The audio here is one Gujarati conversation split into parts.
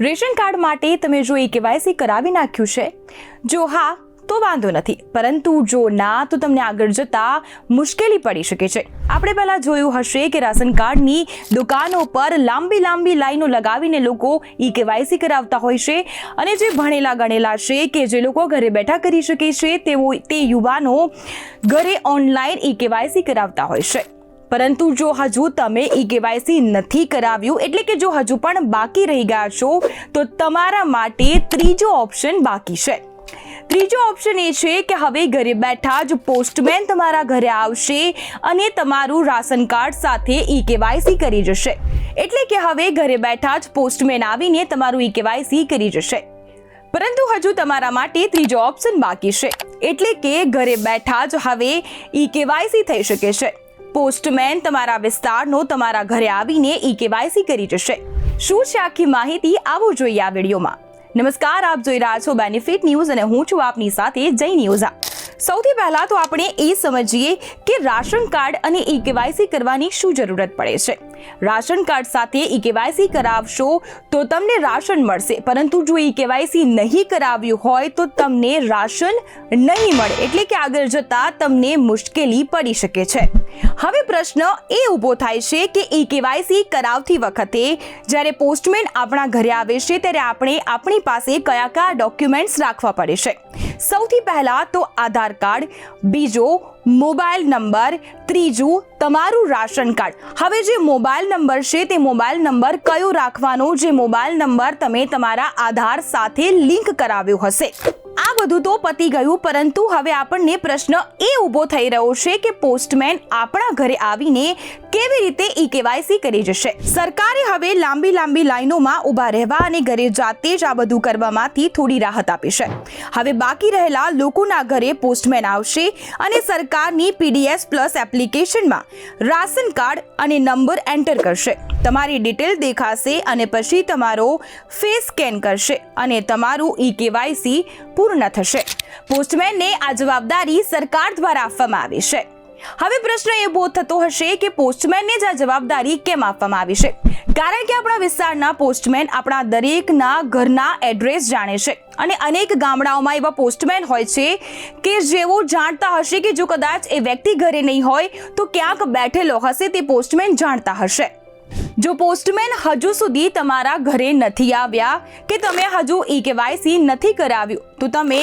રેશન કાર્ડ માટે તમે જો એ કેવાયસી કરાવી નાખ્યું છે, જો હા, તો વાંધો નથી. પરંતુ જો ના, તો તમને આગળ જતા મુશ્કેલી પડી શકે છે. આપણે પહેલાં જોયું હશે કે રાશન કાર્ડની દુકાનો પર લાંબી લાંબી લાઈનો લગાવીને લોકો ઈ કેવાયસી કરાવતા હોય છે. અને જે ભણેલા ગણેલા છે કે જે લોકો ઘરે બેઠા કરી શકે છે, તેઓ, તે યુવાનો ઘરે ઓનલાઈન ઈ કેવાયસી કરાવતા હોય છે. પરંતુ જો હજુ તમે ઈ કેવાયસી નથી કરાવ્યું, એટલે કે જો હજુ પણ બાકી રહી ગયા છો, તો તમારા માટે ત્રીજો ઓપ્શન બાકી છે. ત્રીજો ઓપ્શન એ છે કે હવે ઘરે બેઠા જ પોસ્ટમેન તમારા ઘરે આવશે અને તમારું રાશન કાર્ડ સાથે ઈ કેવાયસી કરી જશે. એટલે કે હવે ઘરે બેઠા જ પોસ્ટમેન આવીને તમારું ઈ કેવાયસી કરી જશે. પરંતુ હજુ તમારા માટે ત્રીજો ઓપ્શન બાકી છે. એટલે કે ઘરે બેઠા જ હવે ઈ કેવાયસી થઈ શકે છે. પોસ્ટમેન તમારા વિસ્તારનો તમારા ઘરે આવીને ઈ કેવાયસી કરી જશે. શું છે આખી માહિતી? આવો જોઈએ આ વિડીયોમાં. નમસ્કાર, આપ જોઈ રહ્યા છો બેનિફિટ ન્યૂઝ અને હું છું આપની સાથે જય ન્યૂઝા. સૌથી પહેલા તો આપણે એ સમજીએ કે રાશન કાર્ડ અને ઈ કેવાયસી કરવાની શું જરૂરત પડે છે. રાશન કાર્ડ સાથે ઈ કેવાયસી કરાવશો તો તમને રાશન મળશે, પરંતુ જો ઈ કેવાયસી નહીં કરાવ્યું હોય તો તમને રાશન નહીં મળે, એટલે કે આગળ જતા તમને મુશ્કેલી પડી શકે છે. હવે પ્રશ્ન એ ઊભો થાય છે કે ઈ કેવાયસી કરાવતી વખતે જ્યારે પોસ્ટમેન આપણા ઘરે આવે છે, ત્યારે આપણે આપણી પાસે કયા કયા ડોક્યુમેન્ટ્સ રાખવા પડે છે. સૌથી પહેલા તો આધાર કાર્ડ, બીજો મોબાઈલ નંબર, ત્રીજું તમારું રાશન કાર્ડ. હવે જે મોબાઈલ નંબર છે તે મોબાઈલ નંબર કયો રાખવાનો? જે મોબાઈલ નંબર તમે તમારા આધાર સાથે લિંક કરાવ્યો હશે. આ બધું તો પતી ગયું, પરંતુ હવે આપણને પ્રશ્ન એ ઊભો થઈ રહ્યો છે કે પોસ્ટમેન આપણા ઘરે આવીને કેવી રીતે ઈ કેવાયસી કરી જશે. સરકારે હવે લાંબી લાંબી લાઈનોમાં ઊભા રહેવા અને ઘરે જાતે જ આ બધું કરવામાંથી થોડી રાહત આપી છે. હવે બાકી રહેલા લોકોના ઘરે પોસ્ટમેન આવશે અને સરકારની પીડીએસ પ્લસ એપ્લિકેશનમાં રાશન કાર્ડ અને નંબર એન્ટર કરશે. તમારી ડિટેલ દેખાશે અને પછી તમારો ફેસ સ્કેન કરશે અને તમારું ઈ કેવાયસી પૂર્ણ થશે. પોસ્ટમેનને આ જવાબદારી સરકાર દ્વારા આપવામાં આવી છે. હવે પ્રશ્ન એ બહુ થતો હશે કે પોસ્ટમેનને જ આ જવાબદારી કેમ આપવામાં આવી છે? કારણ કે આપણા વિસ્તારના પોસ્ટમેન આપણા દરેકના ઘરના એડ્રેસ જાણે છે અને અનેક ગામડાઓમાં એવા પોસ્ટમેન હોય છે કે જેઓ જાણતા હશે કે જો કદાચ એ વ્યક્તિ ઘરે નહીં હોય તો ક્યાંક બેઠેલો હશે તે પોસ્ટમેન જાણતા હશે. જો પોસ્ટમેન હજુ સુધી તમારા ઘરે નથી આવ્યા કે તમે હજુ ઈ કેવાયસી નથી કરાવ્યું, તો તમે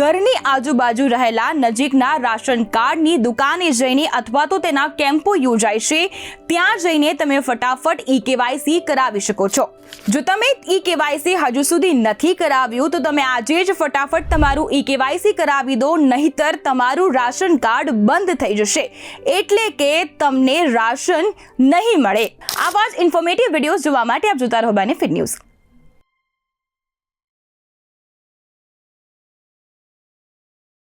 ઘરની આજુબાજુ રહેલા નજીકના રાશન કાર્ડની દુકાને જઈને અથવા તો તેના કેમ્પો યોજાય છે, ત્યાં જઈને તમે ફટાફટ ઈ કેવાયસી કરાવી શકો છો. જો તમે ઈ કેવાયસી હજુ સુધી નથી કરાવ્યું, તો તમે આજે જ ફટાફટ તમારું ઈ કેવાયસી કરાવી દો, નહીતર તમારું રાશન કાર્ડ બંધ થઈ જશે, એટલે કે તમને રાશન નહીં મળે. આવા જ ઇન્ફોર્મેટિવ વિડીયોઝ જોવા માટે આપ જોતા રહો બેનિફિટ ન્યૂઝ